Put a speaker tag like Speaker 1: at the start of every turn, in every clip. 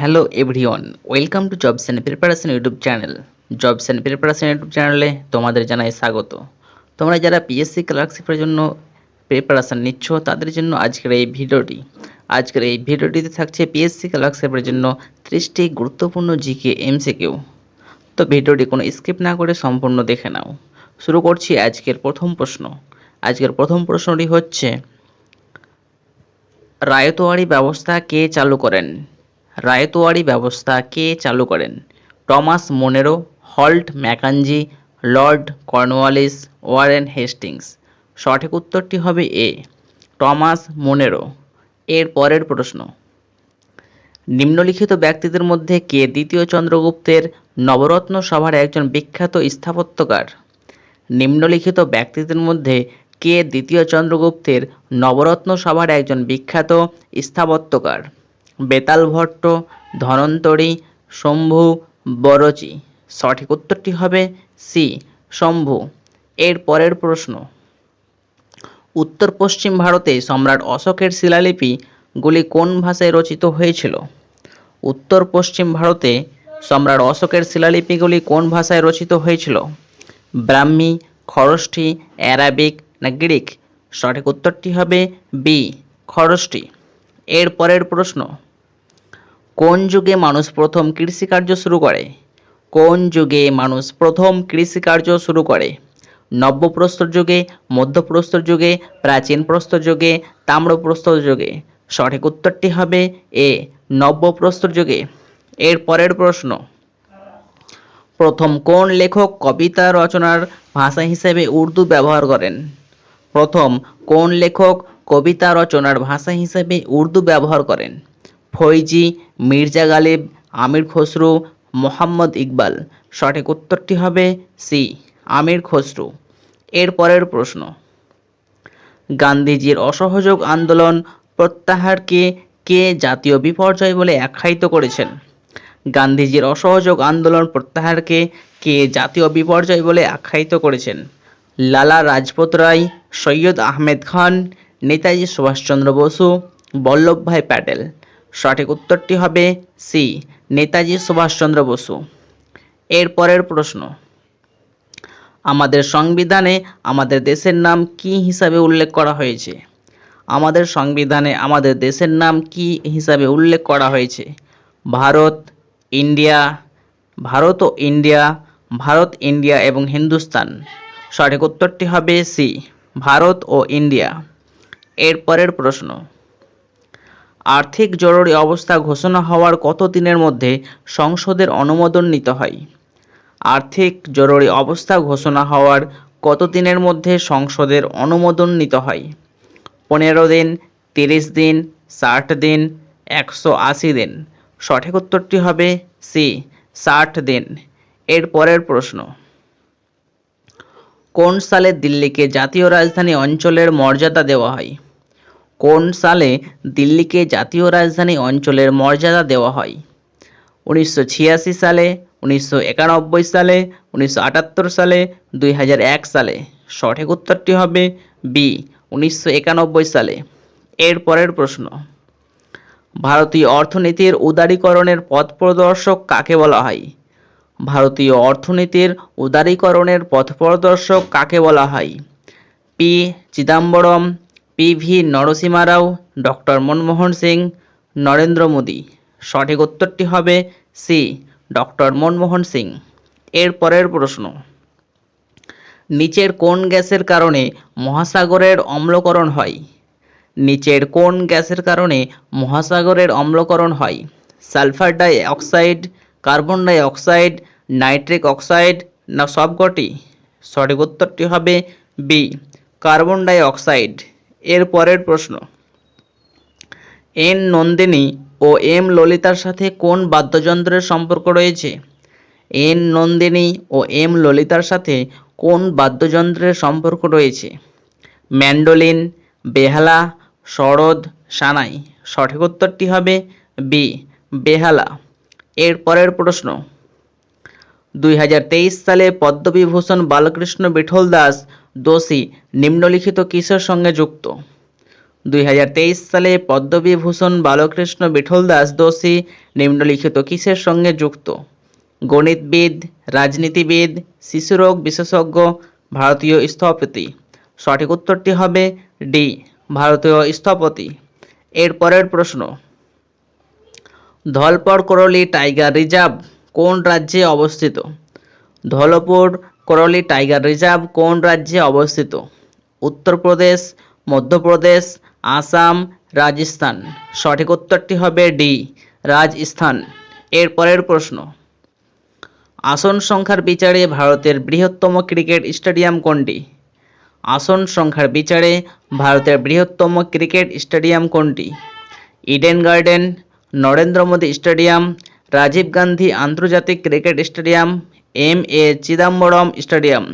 Speaker 1: Hello everyone welcome to jobs and preparation YouTube channel jobs and preparation YouTube চ্যানেলে তোমাদের জানাই স্বাগত। তোমরা যারা পিএসসি ক্লার্কশিপের জন্য প্রিপারেশন নিচ্ছ, তাদের জন্য আজকের এই ভিডিওটি। আজকের এই ভিডিওটিতে থাকছে পিএসসি ক্লার্কশিপের জন্য ত্রিশটি গুরুত্বপূর্ণ জিকে এমসিকিউ তো ভিডিওটি কোনো স্কিপ না করে সম্পূর্ণ দেখে নাও। শুরু করছি আজকের প্রথম প্রশ্ন। আজকের প্রথম প্রশ্নটি হচ্ছে রায়তোয়ারি ব্যবস্থা কে চালু করেন? রায়তোয়ারি ব্যবস্থা কে চালু করেন। Thomas Munro, Holt Mackenzie Lord Cornwallis, Warren Hastings. সঠিক উত্তরটি হবে এ। Thomas Monero. এর পরের প্রশ্ন। নিম্নলিখিত ব্যক্তিদের মধ্যে কে দ্বিতীয় চন্দ্রগুপ্তের নবরত্ন সভার একজন বিখ্যাত স্থাপত্যকার? নিম্নলিখিত ব্যক্তিদের মধ্যে কে দ্বিতীয় চন্দ্রগুপ্তের নবরত্ন সভার একজন বিখ্যাত স্থাপত্যকার? বেতাল ভট্ট, ধনন্তরী, শম্ভু, বরচি। সঠিক উত্তরটি হবে সি, শম্ভু। এর পরের প্রশ্ন। উত্তর পশ্চিম ভারতে সম্রাট অশোকের শিলালিপিগুলি কোন ভাষায় রচিত হয়েছিল? উত্তর পশ্চিম ভারতে সম্রাট অশোকের শিলালিপিগুলি কোন ভাষায় রচিত হয়েছিল? ব্রাহ্মী, খরষ্ঠী, অ্যারাবিক না গ্রিক? সঠিক উত্তরটি হবে বি, খরষ্ঠী। এর পরের প্রশ্ন। কোন যুগে মানুষ প্রথম কৃষিকার্য শুরু করে? কোন যুগে মানুষ প্রথম কৃষিকার্য শুরু করে? নব্যপ্রস্তর যুগে, মধ্যপ্রস্তর যুগে প্রাচীন প্রস্তর যুগে, তাম্রপ্রস্তর যুগে? সঠিক উত্তরটি হবে এ, নব্যপ্রস্তর যুগে। এর পরের প্রশ্ন। প্রথম কোন লেখক কবিতা রচনার ভাষা হিসেবে উর্দু ব্যবহার করেন? প্রথম কোন লেখক কবিতা রচনার ভাষা হিসেবে উর্দু ব্যবহার করেন? ফৈজি, মির্জা গালিব, আমির খসরু, মোহাম্মদ ইকবাল। সঠিক উত্তরটি হবে সি, আমির খসরু। এর পরের প্রশ্ন। গান্ধীজির অসহযোগ আন্দোলন প্রত্যাহারকে কে জাতীয় বিপর্যয় বলে আখ্যায়িত করেছেন? গান্ধীজির অসহযোগ আন্দোলন প্রত্যাহারকে কে জাতীয় বিপর্যয় বলে আখ্যায়িত করেছেন? লালা রাজপত রায়, সৈয়দ আহমেদ খান, নেতাজি সুভাষচন্দ্র বসু, বল্লভভাই প্যাটেল। সঠিক উত্তরটি হবে সি, নেতাজি সুভাষচন্দ্র বসু। এর পরের প্রশ্ন, আমাদের সংবিধানে আমাদের দেশের নাম কি হিসাবে উল্লেখ করা হয়েছে? আমাদের সংবিধানে আমাদের দেশের নাম কি হিসাবে উল্লেখ করা হয়েছে? ভারত, ইন্ডিয়া, ভারত ও ইন্ডিয়া, ভারত, ইন্ডিয়া এবং হিন্দুস্তান। সঠিক উত্তরটি হবে সি, ভারত ও ইন্ডিয়া। এর পরের প্রশ্ন আর্থিক জরুরি অবস্থা ঘোষণা হওয়ার কত দিনের মধ্যে সংসদের অনুমোদন নিতে হয়? আর্থিক জরুরি অবস্থা ঘোষণা হওয়ার কত দিনের মধ্যে সংসদের অনুমোদন নিতে হয়? পনেরো দিন, তিরিশ দিন, ষাট দিন, একশো আশি দিন। সঠিক উত্তরটি হবে সি, ষাট দিন। এর পরের প্রশ্ন। কোন সালে দিল্লিকে জাতীয় রাজধানী অঞ্চলের মর্যাদা দেওয়া হয়? কোন সালে দিল্লিকে জাতীয় রাজধানী অঞ্চলের মর্যাদা দেওয়া হয়? উনিশশো ছিয়াশি সালে, উনিশশো একানব্বই সালে, উনিশশো আটাত্তর সালে, দুই হাজার এক সালে। সঠিক উত্তরটি হবে বি উনিশশো একানব্বই সালে। এর পরের প্রশ্ন। ভারতীয় অর্থনীতির উদারীকরণের পথ প্রদর্শক কাকে বলা হয়? ভারতীয় অর্থনীতির উদারীকরণের পথ প্রদর্শক কাকে বলা হয়? P Chidambaram P V Narasimha Rao doctor Manmohan Singh, Narendra Modi. সঠিক উত্তরটি হবে সি, ডক্টর মনমোহন সিং। এর পরের প্রশ্ন। নিচের কোন গ্যাসের কারণে মহাসাগরের অম্লকরণ হয়? নিচের কোন গ্যাসের কারণে মহাসাগরের অম্লকরণ হয়? Sulphur dioxide, carbon dioxide, nitric oxide, না সবকটি সঠিক উত্তরটি হবে বি, কার্বন ডাই অক্সাইড। এর পরের প্রশ্ন। এন নন্দিনী ও এম ললিতার সাথে কোন বাদ্যযন্ত্রের সম্পর্ক রয়েছে? এন নন্দিনী ও এম ললিতার সাথে কোন বাদ্যযন্ত্রের সম্পর্ক রয়েছে? ম্যান্ডোলিন, বেহালা সরোদ সানাই। সঠিক উত্তরটি হবে বি, বেহালা। এর পরের প্রশ্ন। দুই হাজার তেইশ সালে পদ্মবিভূষণ বালকৃষ্ণ বিঠল দাস দোষী নিম্নলিখিত কিসের সঙ্গে যুক্ত? দুই হাজার তেইশ সালে পদ্মবিভূষণ বালকৃষ্ণ বিঠল দাস দোষী নিম্নলিখিত কিসের সঙ্গে যুক্ত? গণিতবিদ, রাজনীতিবিদ, শিশুরোগ বিশেষজ্ঞ, ভারতীয় স্থপতি। সঠিক উত্তরটি হবে ডি, ভারতীয় স্থপতি। এর পরের প্রশ্ন। ধলপর করলি টাইগার রিজার্ভ কোন রাজ্যে অবস্থিত? ধলপুর করলি টাইগার রিজার্ভ কোন রাজ্যে অবস্থিত? উত্তরপ্রদেশ, মধ্যপ্রদেশ, আসাম, রাজস্থান। সঠিক উত্তরটি হবে ডি, রাজস্থান। এর পরের প্রশ্ন। আসন সংখ্যার বিচারে ভারতের বৃহত্তম ক্রিকেট স্টেডিয়াম কোনটি? আসন সংখ্যার বিচারে ভারতের বৃহত্তম ক্রিকেট স্টেডিয়াম কোনটি? Eden garden, Narendra Modi stadium, Rajiv Gandhi আন্তর্জাতিক cricket stadium M A Chidambaram stadium.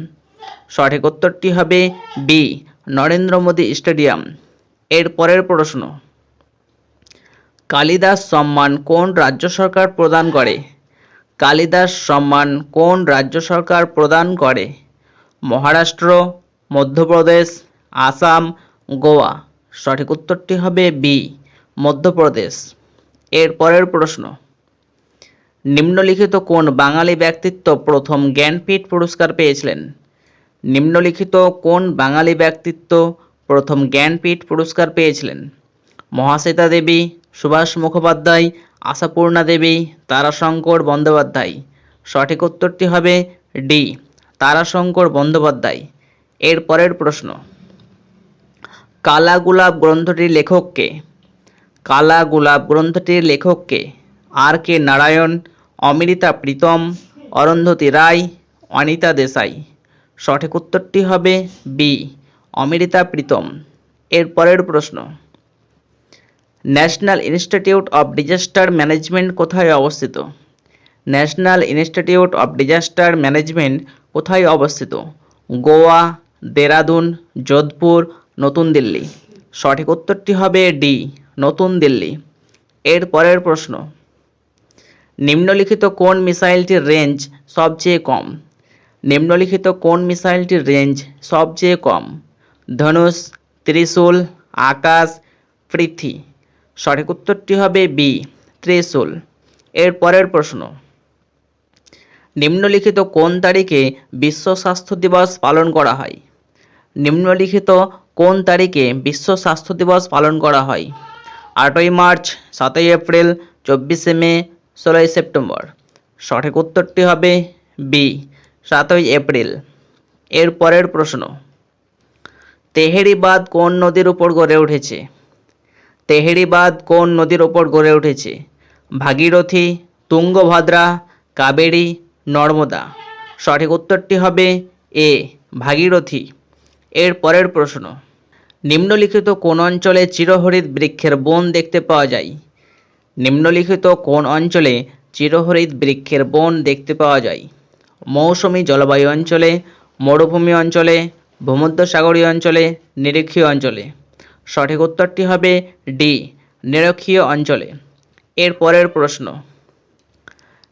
Speaker 1: সঠিক উত্তরটি হবে বি, নরেন্দ্র মোদী স্টেডিয়াম। এর পরের প্রশ্ন। কালিদাস সম্মান কোন রাজ্য সরকার প্রদান করে? কালিদাস সম্মান কোন রাজ্য সরকার প্রদান করে? মহারাষ্ট্র, মধ্যপ্রদেশ, আসাম, গোয়া। সঠিক উত্তরটি হবে বি, মধ্যপ্রদেশ। এর পরের প্রশ্ন। নিম্নলিখিত কোন বাঙালি ব্যক্তিত্ব প্রথম জ্ঞানপীঠ পুরস্কার পেয়েছিলেন? নিম্নলিখিত কোন বাঙালি ব্যক্তিত্ব প্রথম জ্ঞানপীঠ পুরস্কার পেয়েছিলেন? মহাশ্বেতা দেবী, সুভাষ মুখোপাধ্যায়, আশাপূর্ণা দেবী, তারাশঙ্কর বন্দ্যোপাধ্যায়। সঠিক উত্তরটি হবে ডি, তারাশঙ্কর বন্দ্যোপাধ্যায়। এর পরের প্রশ্ন। কালা গোলাপ গ্রন্থটির লেখককে কালা গোলাপ গ্রন্থটির লেখককে আর কে নারায়ণ অমৃতা প্রীতম, অরন্ধতী রায়, অনিতা দেশাই। সঠিক উত্তরটি হবে বি, অমৃতা প্রীতম। এর পরের প্রশ্ন। National institute of disaster management কোথায় অবস্থিত? National institute of disaster management কোথায় অবস্থিত? গোয়া, দেরাদুন, যোধপুর, নতুন দিল্লি। সঠিক উত্তরটি হবে ডি, নতুন দিল্লি। এর পরের প্রশ্ন। নিম্নলিখিত কোন মিসাইলটির রেঞ্জ সবচেয়ে কম? নিম্নলিখিত কোন মিসাইলটির রেঞ্জ সবচেয়ে কম? ধনুষ, ত্রিশূল, আকাশ পৃথ্বী সঠিক উত্তরটি হবে বি ত্রিশূল। এর পরের প্রশ্ন। নিম্নলিখিত কোন তারিখে বিশ্ব স্বাস্থ্য দিবস পালন করা হয়? নিম্নলিখিত কোন তারিখে বিশ্ব স্বাস্থ্য দিবস পালন করা হয়? আটই মার্চ, সাতই এপ্রিল, চব্বিশে মে ষোলোই সেপ্টেম্বর। সঠিক উত্তরটি হবে বি, সাতই এপ্রিল। এর পরের প্রশ্ন তেহেরি বাঁধ কোন নদীর উপর গড়ে উঠেছে? তেহেরি বাঁধ কোন নদীর উপর গড়ে উঠেছে? ভাগীরথী, তুঙ্গভদ্রা, কাবেরী, নর্মদা। সঠিক উত্তরটি হবে এ, ভাগীরথী। এর পরের প্রশ্ন, নিম্নলিখিত কোন অঞ্চলে চিরহরিৎ বৃক্ষের বন দেখতে পাওয়া যায়? নিম্নলিখিত কোন অঞ্চলে চিরহরিৎ বৃক্ষের বন দেখতে পাওয়া যায়? মৌসুমী জলবায়ু অঞ্চলে, মরুভূমি অঞ্চলে, ভূমধ্যসাগরীয় অঞ্চলে, নিরক্ষীয় অঞ্চলে। সঠিক উত্তরটি হবে ডি, নিরক্ষীয় অঞ্চলে। এর পরের প্রশ্ন।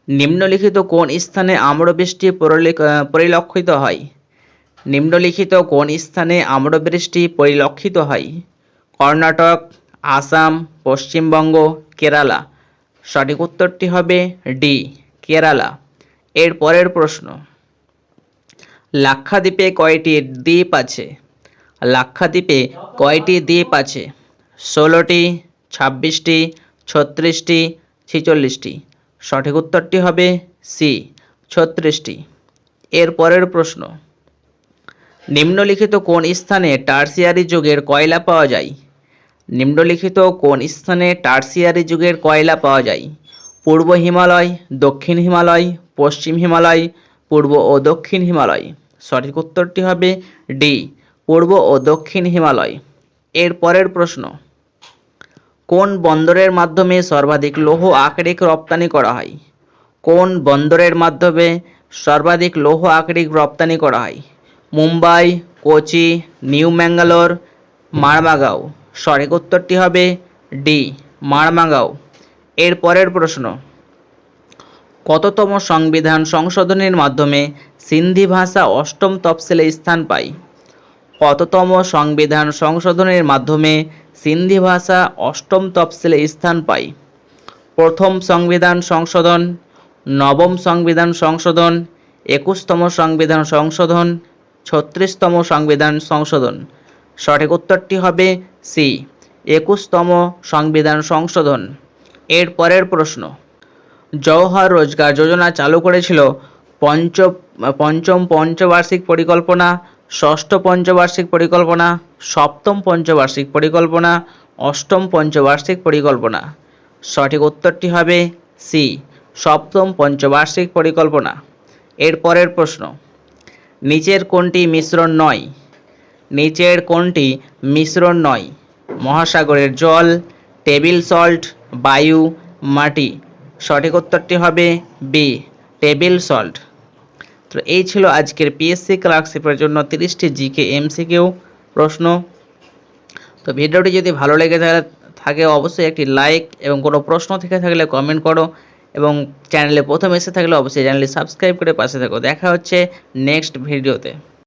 Speaker 1: নিম্নলিখিত কোন স্থানে আম্রবৃষ্টি পরিলে- পরিলক্ষিত হয়? নিম্নলিখিত কোন স্থানে আম্রবৃষ্টি পরিলক্ষিত হয়? কর্ণাটক আসাম, পশ্চিমবঙ্গ, কেরালা। সঠিক উত্তরটি হবে ডি, কেরালা। এর পরের প্রশ্ন। লাক্ষাদ্বীপে কয়টি দ্বীপ আছে? লাক্ষাদ্বীপে কয়টি দ্বীপ আছে? ষোলোটি, ছাব্বিশটি, ছত্রিশটি, ছিচল্লিশটি। সঠিক উত্তরটি হবে সি, ছত্রিশটি। এর পরের প্রশ্ন। নিম্নলিখিত কোন স্থানে টার্সিয়ারি যুগের কয়লা পাওয়া যায়? নিম্নলিখিত কোন স্থানে টার্সিয়ারি যুগের কয়লা পাওয়া যায়? পূর্ব হিমালয়, দক্ষিণ হিমালয়, পশ্চিম হিমালয়, পূর্ব ও দক্ষিণ হিমালয়। সঠিক উত্তরটি হবে ডি, পূর্ব ও দক্ষিণ হিমালয়। এর পরের প্রশ্ন, কোন বন্দরের মাধ্যমে সর্বাধিক লৌহ আকরিক রপ্তানি করা হয়? কোন বন্দরের মাধ্যমে সর্বাধিক লৌহ আকরিক রপ্তানি করা হয়? মুম্বাই, কোচি, নিউ ম্যাঙ্গালোর মারমাগাঁও সঠিক উত্তরটি হবে ডি মারমাগাঁও এর পরের প্রশ্ন, কততম সংবিধান সংশোধনের মাধ্যমে সিন্ধি ভাষা অষ্টম তফসিলে স্থান পায়? কততম সংবিধান সংশোধনের মাধ্যমে সিন্ধি ভাষা অষ্টম তফসিলে স্থান পায়? প্রথম সংবিধান সংশোধন, নবম সংবিধান সংশোধন, একুশতম সংবিধান সংশোধন, ছত্রিশতম সংবিধান সংশোধন। সঠিক উত্তরটি হবে সি, একুশতম সংবিধান সংশোধন। এর পরের প্রশ্ন, জওহর রোজগার যোজনা চালু করেছিল পঞ্চ, পঞ্চম পঞ্চবার্ষিক পরিকল্পনা, ষষ্ঠ পঞ্চবার্ষিক পরিকল্পনা, সপ্তম পঞ্চবার্ষিক পরিকল্পনা, অষ্টম পঞ্চবার্ষিক পরিকল্পনা। সঠিক উত্তরটি হবে সি, সপ্তম পঞ্চবার্ষিক পরিকল্পনা। এর পরের প্রশ্ন, নিচের কোনটি মিশ্রণ নয়? নিচের কোনটি মিশ্রণ নয়। মহাসাগরের জল, টেবিল সল্ট, বায়ু, মাটি। সঠিক উত্তরটি হবে বি, টেবিল সল্ট। তো এই ছিল আজকের পিএসসি ক্লার্কশিপের জন্য তিরিশটি জিকে এমসিকিউ প্রশ্ন। তো ভিডিওটি যদি ভালো লেগে থাকে- অবশ্যই একটি লাইক এবং কোনো প্রশ্ন থেকে থাকলে কমেন্ট করো এবং চ্যানেলে প্রথম এসে থাকলে অবশ্যই চ্যানেলটি সাবস্ক্রাইব করে পাশে থাকো। দেখা হচ্ছে নেক্সট ভিডিওতে